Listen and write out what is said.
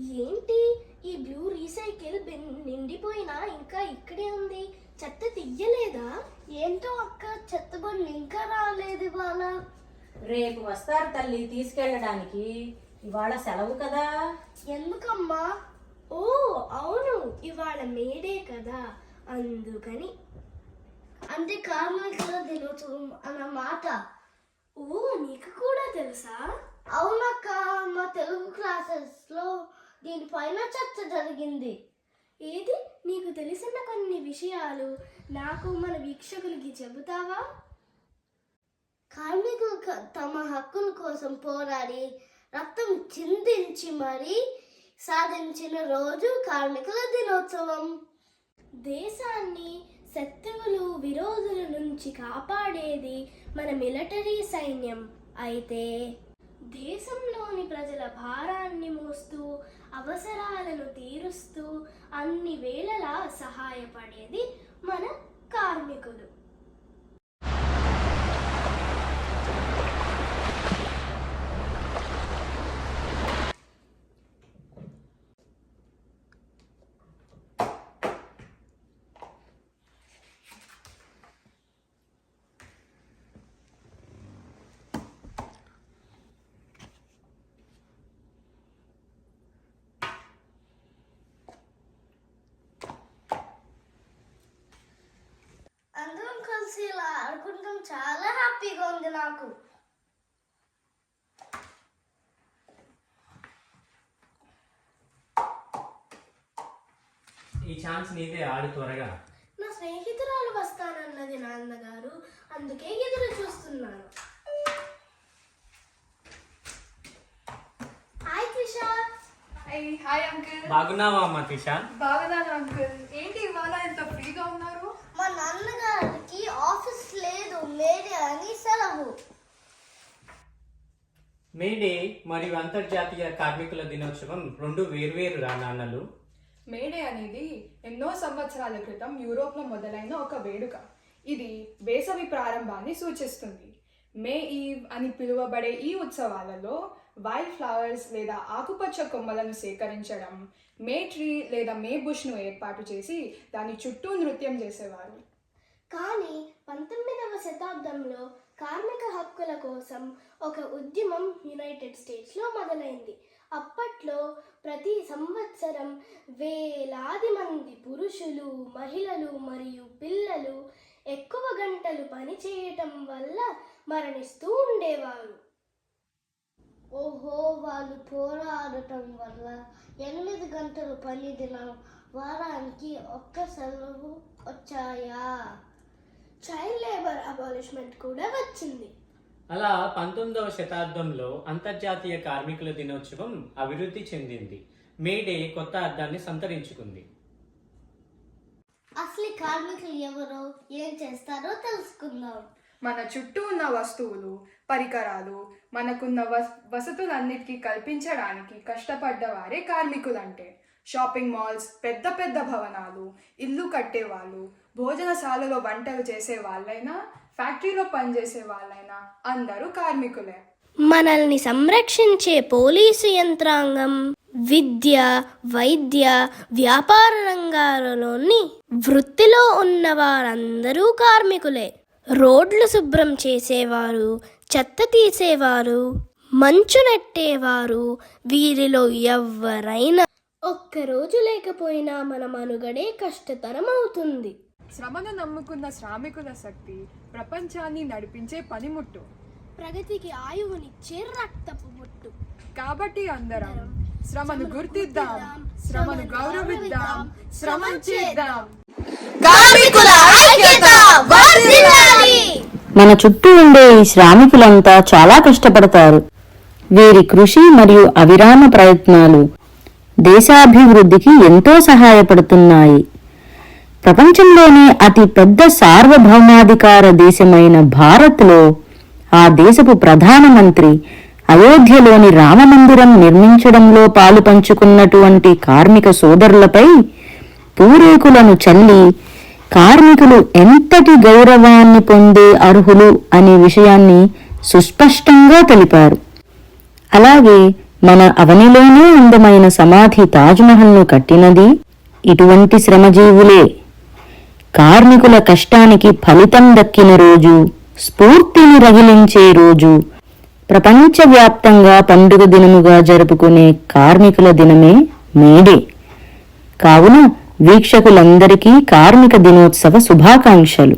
ఏంటి? ఈ blue recycle bin నిండిపోయినా ఇంకా ఇక్కడే ఉంది. చెత్త తీయలేదా? ఏంటో అక్క చెత్త బండి ఇంకా రాలేదు ఇవాళ. రేపు వస్తారు తల్లి తీసుకెళ్ళడానికి. ఇవాళ సెలవు కదా. ఎందుకమ్మా? ఓ అవును. ఇవాళ మేడే కదా. అందుకని. అంటే కార్మికుల దినోత్సవం అన్నమాట ఓ నీకు కూడా తెలుసా? అవునక్క మా తెలుగు క్లాసెస్లో దీనిపైన చర్చ జరిగింది. ఏది? నీకు తెలిసిన కొన్ని విషయాలు నాకు మన వీక్షకులకి చెబుతావా? కార్మికులు తమ హక్కుల కోసం పోరాడి రక్తం చిందించి మరీ సాధించిన రోజు కార్మికుల దినోత్సవం. దేశాన్ని శత్రువులు విరోధుల నుంచి కాపాడేది మన మిలిటరీ సైన్యం. అయితే దేశంలోని ప్రజల భారాన్ని మోస్తూ అవసరాలను తీరుస్తూ అన్ని వేళలా సహాయపడేది మన కార్మికులు అందరం కలిసి ఇలా ఆడుకుంటాం చాలా హ్యాపీగా ఉంది నాకు. ఈ ఛాన్స్ నీదే ఆడు త్వరగా. నా స్నేహితురాలు వస్తానన్నది నాన్నగారు. అందుకే ఎదురు చూస్తున్నాను. Hi Trisha. Hi hi uncle. బాగున్నావా అమ్మ త్రిషా? బాగున్నాను అంకుల్. ఏంటి ఇవాళ ఎంత ఫ్రీగా ఉన్నారు? మా లేదు మేడే అని సెలవు మేడే మరియు అంతర్జాతీయ కార్మికుల దినోత్సవం రెండు వేర్వేరు రానాన్నలు. మేడే అనేది ఎన్నో సంవత్సరాల క్రితం యూరోప్లో మొదలైన ఒక వేడుక. ఇది వేసవి ప్రారంభాన్ని సూచిస్తుంది. మే ఈవ్ అని పిలువబడే ఈ ఉత్సవాలలో వైల్డ్ ఫ్లవర్స్ లేదా ఆకుపచ్చ కొమ్మలను సేకరించడం మే ట్రీ లేదా మే బుష్ను ఏర్పాటు చేసి దాని చుట్టూ నృత్యం చేసేవారు. కానీ పంతొమ్మిదవ శతాబ్దంలో కార్మిక హక్కుల కోసం ఒక ఉద్యమం యునైటెడ్ స్టేట్స్లో మొదలైంది. అప్పట్లో ప్రతి సంవత్సరం వేలాది మంది పురుషులు మహిళలు మరియు పిల్లలు ఎక్కువ గంటలు పనిచేయటం వల్ల మరణిస్తూ ఉండేవారు. ఓహో వాళ్ళు పోరాడటం వల్ల ఎనిమిది గంటలు పని దినం వారానికి ఒక్క సెలవు వచ్చాయా? చైల్డ్ లేబర్ అబాలిష్మెంట్ కూడా వచ్చింది. అలా పంతొమ్మిదవ శతాబ్దంలో అంతర్జాతీయ కార్మికుల దినోత్సవం అభివృద్ధి చెందింది. మేడే కొత్త అర్థాన్ని సంతరించుకుంది. అసలు కార్మికులు ఎవరో? ఏం చేస్తారో తెలుసుకుందాం. మన చుట్టూ ఉన్న వస్తువులు పరికరాలు మనకున్న వస్ వసతులన్నిటికీ కల్పించడానికి కష్టపడ్డవారే కార్మికులంటే. షాపింగ్ మాల్స్ పెద్ద పెద్ద భవనాలు ఇల్లు కట్టేవాళ్ళు భోజనశాలలో వంటలు చేసే వాళ్ళైనా ఫ్యాక్టరీలో పనిచేసే వాళ్ళైనా అందరూ కార్మికులే. మనల్ని సంరక్షించే పోలీసు యంత్రాంగం విద్య వైద్య వ్యాపార రంగాలలోని వృత్తిలో ఉన్న వారందరూ కార్మికులే. రోడ్లు శుభ్రం చేసేవారు చెత్త తీసేవారు మంచు నెట్టేవారు వీరిలో ఎవరైనా ఒక్కరోజు లేకపోయినా మన మనుగడే కష్టతరం అవుతుంది శ్రమను నమ్ముకున్న శ్రామికుల శక్తి ప్రపంచాన్ని నడిపించే పనిముట్టు. ప్రగతికి ఆయువునిచ్చే రక్తపు బొట్టు కాబట్టి అందరం శ్రమను గుర్తిద్దాం శ్రమను గౌరవిద్దాం శ్రమం చేద్దాం. మన చుట్టూ ఉండే ఈ శ్రామికులంతా చాలా కష్టపడతారు. వీరి కృషి మరియు అవిరామ ప్రయత్నాలు దేశాభివృద్ధికి ఎంతో సహాయపడుతున్నాయి. ప్రపంచంలోనే అతి పెద్ద సార్వభౌమాధికార దేశమైన భారత్లో ఆ దేశపు ప్రధానమంత్రి అయోధ్యలోని రామమందిరం నిర్మించడంలో పాలు పంచుకున్నటువంటి కార్మిక సోదరులపై పూరేకులను చల్లి కార్మికులు ఎంతటి గౌరవాన్ని పొందే అర్హులు అనే విషయాన్ని సుస్పష్టంగా తెలిపారు. అలాగే మన అవనిలోనే అందమైన సమాధి తాజ్మహల్ను కట్టినది ఇటువంటి శ్రమజీవులే. కార్మికుల కష్టానికి ఫలితం దక్కిన రోజు స్ఫూర్తిని రగిలించే రోజు ప్రపంచవ్యాప్తంగా పండుగ దినముగా జరుపుకునే కార్మికుల దినమే మేడే. కావున వీక్షకులందరికీ కార్మిక దినోత్సవ శుభాకాంక్షలు.